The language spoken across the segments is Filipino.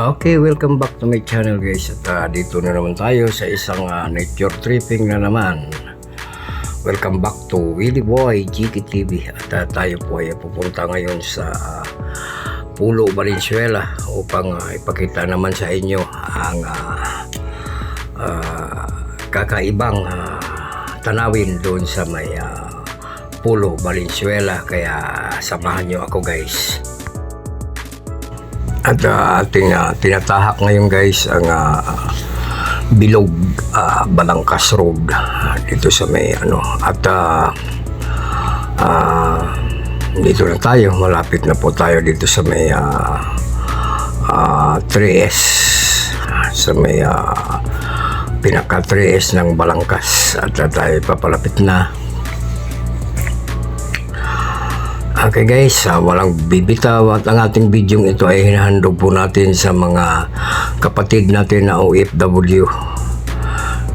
Okay, welcome back to my channel guys. At ah, dito na naman tayo sa isang ah, nature tripping na naman. Welcome back to Willy Boy GK TV at ah, tayo po ay pupunta ngayon sa ah, Pulo Valenzuela upang ah, ipakita naman sa inyo ang ah, ah, kakaibang ah, tanawin doon sa may ah, Pulo Valenzuela. Kaya samahan nyo ako guys at uh, ating uh, tinatahak ngayon guys ang uh, Bilog uh, Balangkas Road. Dito sa may ano at uh, uh, dito na tayo. Malapit na po tayo dito sa may uh, uh, 3S uh, sa may uh, pinaka 3S ng Balangkas. At uh, tayo papalapit na Okay guys, ah, walang bibitaw at ang ating video ito ay hinahandog po natin sa mga kapatid natin na OFW.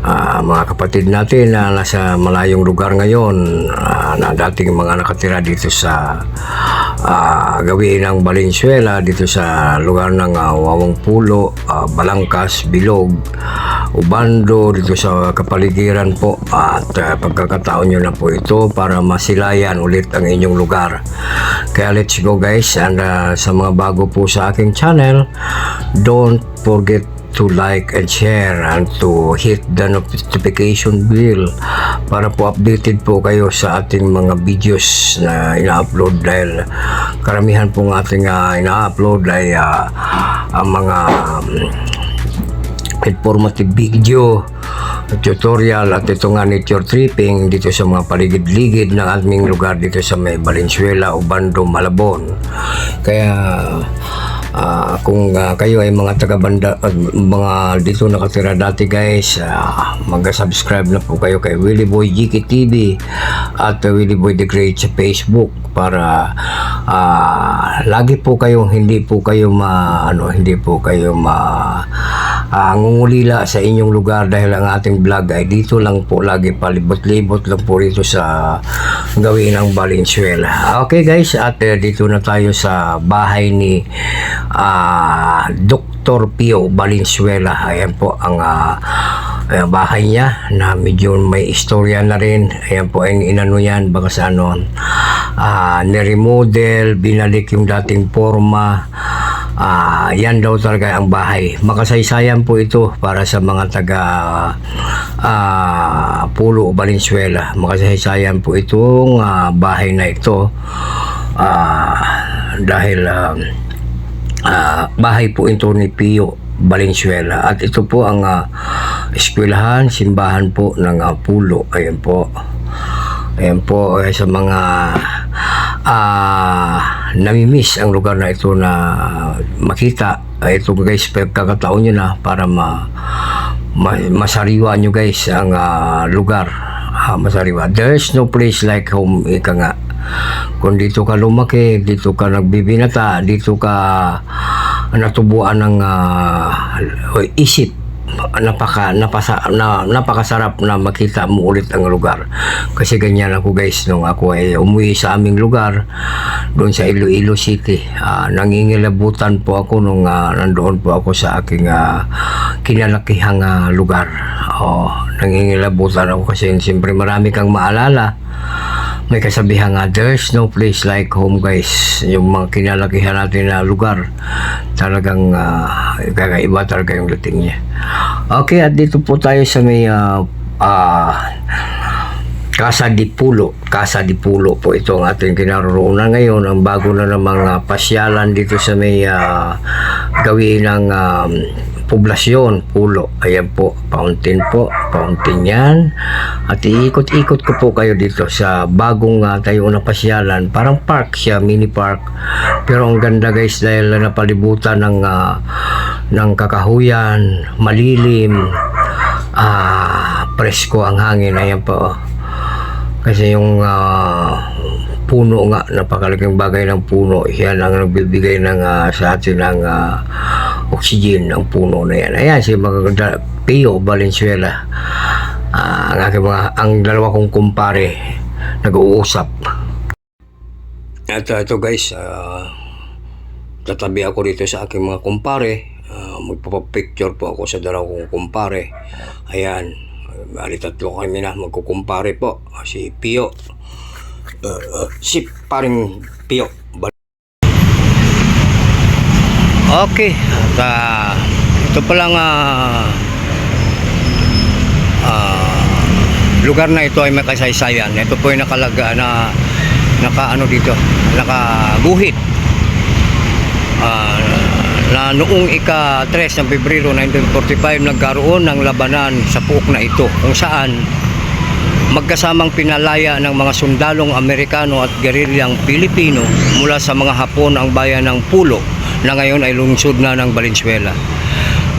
Ah, mga kapatid natin na nasa malayong lugar ngayon ah, na dating mga nakatira dito sa ah, gawin ng Valenzuela dito sa lugar ng ah, Wawang Pulo, ah, Balangkas, Bilog, Ubando dito sa kapaligiran po at uh, pagkakataon nyo na po ito para masilayan ulit ang inyong lugar. Kaya let's go guys and uh, sa mga bago po sa aking channel, don't forget to like and share and to hit the notification bell para po updated po kayo sa ating mga videos na ina-upload dahil karamihan pong ating uh, ina-upload ay uh, ang mga um, informative video tutorial at ito nga nature tripping dito sa mga paligid-ligid ng aming lugar dito sa may Valenzuela, Ubando, Malabon. Kaya ah, kung ah, kayo ay mga taga-banda at mga dito nakatira dati guys, ah, mag-subscribe na po kayo kay Willy Boy GK TV at uh, Willy Boy The Great sa Facebook para ah, lagi po kayong hindi po kayo ma ano hindi po kayo ma ah, ngungulila sa inyong lugar dahil ang ating vlog ay dito lang po lagi palibot-libot lang po rito sa gawin ng Valenzuela. Okay guys, at eh, dito na tayo sa bahay ni ah, Dr. Pio Valenzuela. Ayan po ang ah, eh, bahay niya na medyo may istorya na rin. Ayan po ang inano yan baka sa ano ah, ni-remodel, binalik yung dating forma. Ah, yan daw talaga ang bahay. Makasaysayan po ito para sa mga taga ah, Pulo Valenzuela. Makasaysayan po itong ah, bahay na ito. Ah, dahil um, ah, bahay po ito ni Pio Valenzuela at ito po ang ah, eskwelahan, simbahan po ng ah, Pulo. Ayan po. Ayan po eh, sa mga ah namimiss ang lugar na ito na makita. Eh, ito guys, pagkakataon nyo na para ma, ma masariwa nyo guys ang ah, lugar. Ah, masariwa. There's no place like home, ika nga. Kung dito ka lumaki, dito ka nagbibinata, dito ka natubuan ng ah, isip napaka napasa na, napakasarap na makita mo ulit ang lugar. Kasi ganyan ako guys nung ako ay umuwi sa aming lugar doon sa Iloilo City. Ah, nangingilabutan po ako nung ah, nandoon po ako sa aking ah, kinalakihang ah, lugar. Oh, nangingilabutan ako kasi siyempre marami kang maalala may kasabihan nga, there's no place like home guys. Yung mga kinalakihan natin na lugar, talagang uh, kakaiba talaga yung dating niya. Okay, at dito po tayo sa may ah, ah, Casa di Pulo. Casa di Pulo po ito ang ating kinaroroonan ngayon. Ang bago na namang ah, pasyalan dito sa may ah, gawin ng um, poblasyon, Pulo. Ayan po, fountain po. Fountain yan. At iikot-ikot ko po kayo dito sa bagong uh, tayo na pasyalan. Parang park siya, mini park. Pero ang ganda guys dahil napalibutan ng, ah, ng kakahuyan, malilim, ah, presko ang hangin. Ayan po. Kasi yung ah, puno nga, napakalaking bagay ng puno. Yan ang nagbibigay ng, ah, sa atin ng ah, oxygen ng puno na yan. Ayan, si magaganda Pio Valenzuela. Ah, ang aking mga, ang dalawa kong kumpare nag-uusap. Ito, ito guys, ah, tatabi ako dito sa aking mga kumpare. Ah, magpapapicture po ako sa dalaw kong kumpare. Ayan. Bali tatlo kami na magkukumpare po. Si Pio. Ah, ah, si paring Pio. Okay. At ah, ito pa lang ah, ah, lugar na ito ay may kasaysayan. Ito po ay nakalaga na naka ano dito, nakaguhit. Ah, na noong ika-3 ng Pebrero 1945 nagkaroon ng labanan sa puok na ito kung saan magkasamang pinalaya ng mga sundalong Amerikano at gerilyang Pilipino mula sa mga Hapon ang bayan ng Pulo na ngayon ay lungsod na ng Valenzuela.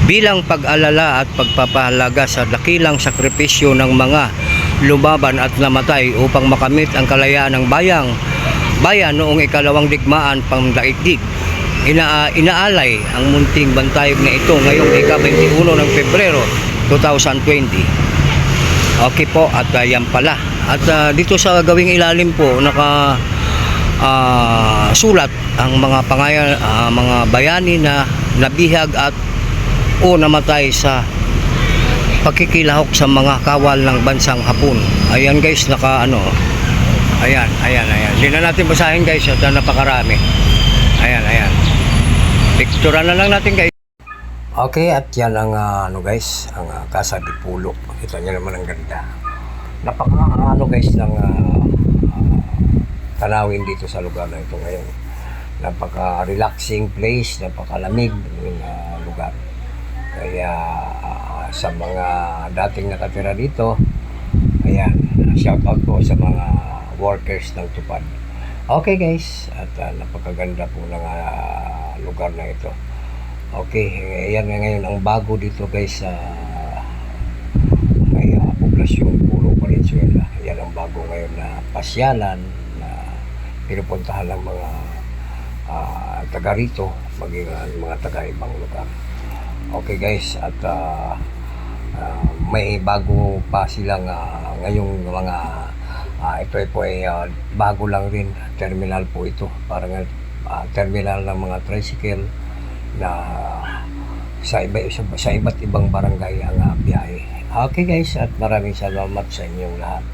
Bilang pag-alala at pagpapahalaga sa dakilang sakripisyo ng mga lumaban at namatay upang makamit ang kalayaan ng bayang bayan noong ikalawang digmaan pangdaigdig. Ina inaalay ang munting bantayog na ito ngayong ika-21 ng Pebrero 2020. Okay po at uh, pala. At ah, dito sa gawing ilalim po naka ah, sulat ang mga pangayan ah, mga bayani na nabihag at o namatay sa pagkikilahok sa mga kawal ng bansang Hapon. Ayan guys, naka ano. Ayan, ayan, ayan. Hindi na natin basahin guys ah, napakarami. Ayan, ayan. Picturean na lang natin guys. Okay, at yan ang ah, ano guys, ang uh, Casa Pulo. Kita niyo naman ang ganda. Napaka ano guys ng ah, tanawin dito sa lugar na ito ngayon. Napaka relaxing place, napakalamig ng ah, lugar. Kaya ah, sa mga dating nakatira dito, ayan, shout out po sa mga workers ng Tupad. Okay guys, at ah, napakaganda po ng ah, lugar na ito. Okay, ayan nga ngayon ang bago dito guys sa may ah, poblasyon Puro Valenzuela. Yan ang bago ngayon na pasyalan pinupuntahan ng mga ah, taga rito, maging ah, mga taga ibang lugar. Okay guys, at ah, ah, may bago pa silang ah, ngayong mga ah, ito po ay ah, bago lang rin terminal po ito parang ah, terminal ng mga tricycle na sa iba sa, sa iba't ibang barangay ang ah, biyahe. Okay guys, at maraming salamat sa inyong lahat.